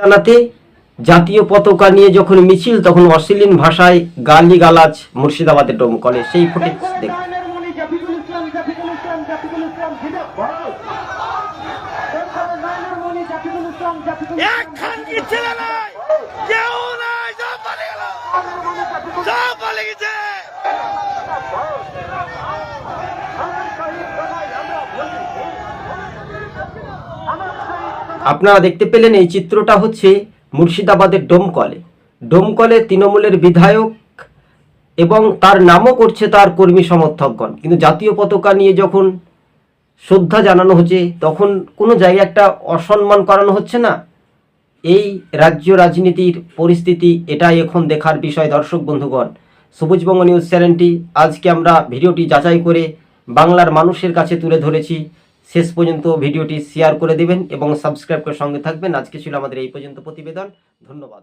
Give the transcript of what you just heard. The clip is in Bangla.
জানাতে জাতীয় পতাকা নিয়ে যখন মিছিল, তখন অশ্লীল ভাষায় গালি গালাজ মুর্শিদাবাদের ডোমকলে সেই ফুটেজ দেখ নয়নের আপনারা দেখতে পেলেন এই চিত্রটা হচ্ছে মুর্শিদাবাদের ডোমকলে। ডোমকলে তৃণমূলের বিধায়ক এবং তার নামও করছে তার কর্মী সমর্থকগণ। কিন্তু জাতীয় পতাকা নিয়ে যখন শ্রদ্ধা জানানো হচ্ছে, তখন কোনো জায়গায় একটা অসম্মান করানো হচ্ছে না? এই রাজ্য রাজনীতির পরিস্থিতি এটাই এখন দেখার বিষয়, দর্শক বন্ধুগণ। সবুজবঙ্গ নিউজ চ্যানেলটি আজকে আমরা ভিডিওটি যাচাই করে বাংলার মানুষের কাছে তুলে ধরেছি। শেষ পর্যন্ত ভিডিওটি শেয়ার করে দেবেন এবং সাবস্ক্রাইব করে সঙ্গে থাকবেন। আজকে ছিল আমাদের এই পর্যন্ত প্রতিবেদন। ধন্যবাদ।